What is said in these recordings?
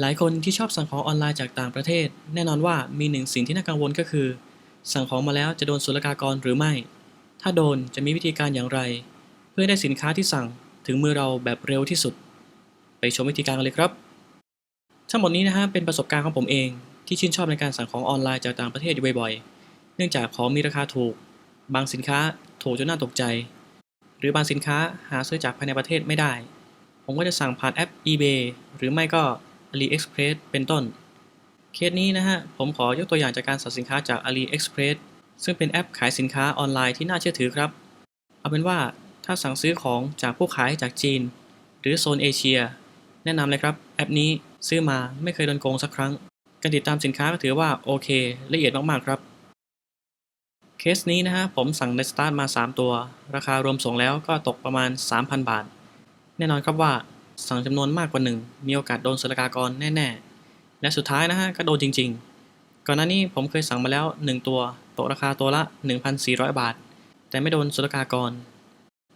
หลายคนที่ชอบสั่งของออนไลน์จากต่างประเทศ แน่นอนว่ามีหนึ่งสิ่งที่น่ากังวลก็คือ สั่งของมาแล้วจะโดนศุลกากรหรือไม่ ถ้าโดนจะมีวิธีการอย่างไร เพื่อได้สินค้าที่สั่งถึงมือเราแบบเร็วที่สุด ไปชมวิธีการกันเลยครับ ทั้งหมดนี้นะฮะเป็นประสบการณ์ของผมเอง ที่ชื่นชอบในการสั่งของออนไลน์จากต่างประเทศอยู่บ่อยๆ เนื่องจากของมีราคาถูก บางสินค้าถูกจนน่าตกใจ หรือบางสินค้าหาซื้อจากภายในประเทศไม่ได้ ผมก็จะสั่งผ่านแอป eBay หรือไม่ก็ AliExpress เป็นต้น เคสนี้นะฮะ ผมขอยกตัวอย่างจากการสั่งสินค้าจาก AliExpress ซึ่งเป็นแอปขายสินค้าออนไลน์ที่น่าเชื่อถือครับ เอาเป็นว่าถ้าสั่งซื้อของจากผู้ขายจากจีน หรือโซนเอเชีย แนะนำเลยครับ แอปนี้ซื้อมาไม่เคยโดนโกงสักครั้ง การติดตามสินค้าก็ถือว่าโอเค ละเอียดมากๆครับ เคสนี้นะฮะผมสั่งในสตาร์ทมา 3 ตัว ราคารวมส่งแล้วก็ตกประมาณ 3,000 บาท แน่นอนครับว่า สั่งจำนวนมากกว่าหนึ่งมีโอกาสโดนศุลกากรแน่ๆ และสุดท้ายนะฮะก็โดนจริง ๆ ก่อนหน้านี้ผมเคยสั่งมาแล้ว 1 ตัวตกราคาตัวละ 1,400 บาท แต่ไม่โดนศุลกากร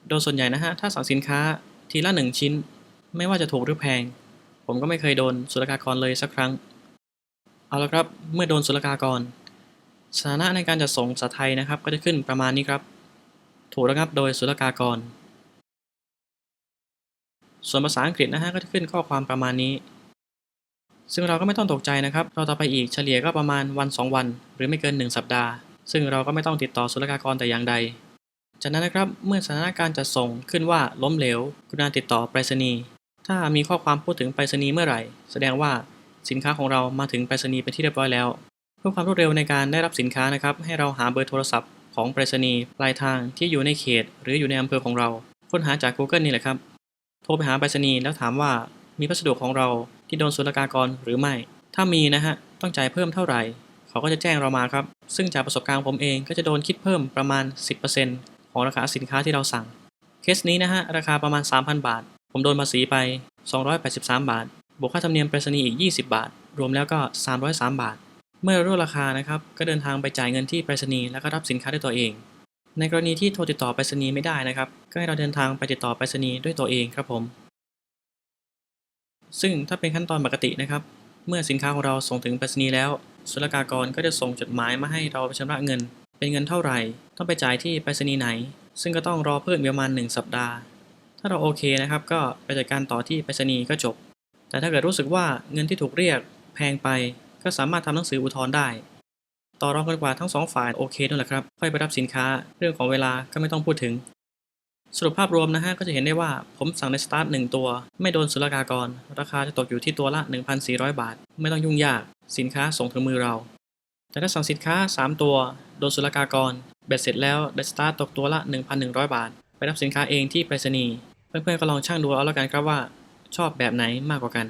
โดยส่วนใหญ่นะฮะถ้าสั่งสินค้าทีละ 1 ชิ้น ไม่ว่าจะถูกหรือแพง ผมก็ไม่เคยโดนศุลกากรเลยสักครั้ง เอาละครับเมื่อโดนศุลกากรสถานะในการจัดส่งภาษาไทยนะครับ ก็จะขึ้นประมาณนี้ครับ ถูกระงับโดยศุลกากร ส่วนภาษาอังกฤษนะฮะก็จะขึ้นข้อความประมาณนี้ ซึ่งเราก็ไม่ต้องตกใจนะครับ เราต่อไปอีกเฉลี่ยก็ประมาณวัน 2 วัน หรือไม่เกิน 1 สัปดาห์ ซึ่งเราก็ไม่ต้องติดต่อศุลกากรแต่อย่างใด จากนั้นนะครับเมื่อสถานการณ์จัดส่งขึ้นว่าล้มเหลวกรุณาติดต่อไปรษณีย์ถ้ามีข้อความพูดถึงไปรษณีย์เมื่อไหร่ แสดงว่าสินค้าของเรามาถึงไปรษณีย์เป็นที่เรียบร้อยแล้ว เพื่อความรวดเร็วในการได้รับสินค้านะครับ ให้เราหาเบอร์โทรศัพท์ของไปรษณีย์ปลายทางที่อยู่ในเขต หรืออยู่ในอำเภอของเรา ค้นหาจาก Google นี่แหละครับ โทรไปหาไปรษณีย์แล้วถามว่ามีพัสดุของเราที่โดนศุลกากรหรือไม่ ถ้ามีนะฮะ ต้องจ่ายเพิ่มเท่าไหร่ เขาก็จะแจ้งเรามาครับ ซึ่งจากประสบการณ์ผมเองก็จะโดนคิดเพิ่มประมาณ 10%ของราคาสินค้าที่เราสั่ง เคสนี้นะฮะ ราคาประมาณ 3,000 บาท ผมโดนภาษีไป 283 บาท บวกค่าธรรมเนียมไปรษณีย์อีก 20 บาท รวมแล้วก็ 303 บาท เมื่อรู้ราคานะครับ ก็เดินทางไปจ่ายเงินที่ไปรษณีย์แล้วก็รับสินค้าด้วยตัวเอง ในกรณีที่โทรติดต่อไปรษณีย์ไม่ได้นะครับ ก็ให้เราเดินทางไปติดต่อไปรษณีย์ด้วยตัวเองครับผม ซึ่งถ้าเป็นขั้นตอนปกตินะครับ เมื่อสินค้าของเราส่งถึงไปรษณีย์แล้วศุลกากรก็จะส่งจดหมายมาให้เราชำระเงิน เป็นเงินเท่าไหร่ ต้องไปจ่ายที่ไปรษณีย์ไหน ซึ่งก็ต้องรอเพิ่มอีกประมาณ 1 สัปดาห์ ถ้าเราโอเคนะครับ ก็ไปจัดการต่อที่ไปรษณีย์ก็จบ แต่ถ้าเกิดรู้สึกว่าเงินที่ถูกเรียกแพงไป ก็สามารถทำหนังสืออุทธรณ์ได้ ต่อรองกันกว่าทั้งสองฝ่ายโอเคนั่นแหละครับค่อยไปรับสินค้าเรื่องของเวลาก็ไม่ต้องพูดถึง สรุปภาพรวมนะฮะก็จะเห็นได้ว่าผมสั่งในสตาร์ทหนึ่งตัว ไม่โดนศุลกากร ราคาจะตกอยู่ที่ตัวละ 1,400 บาท ไม่ต้องยุ่งยาก สินค้าส่งถึงมือเรา แต่ถ้าสั่งสินค้า 3 ตัว โดนศุลกากรเบ็ดเสร็จแล้วได้สตาร์ทตกตัวละ 1,100 บาท ไปรับสินค้าเองที่ไปรษณีย์เพื่อนๆก็ลองช่างดูเอาแล้วกันครับว่า ชอบแบบไหนมากกว่ากัน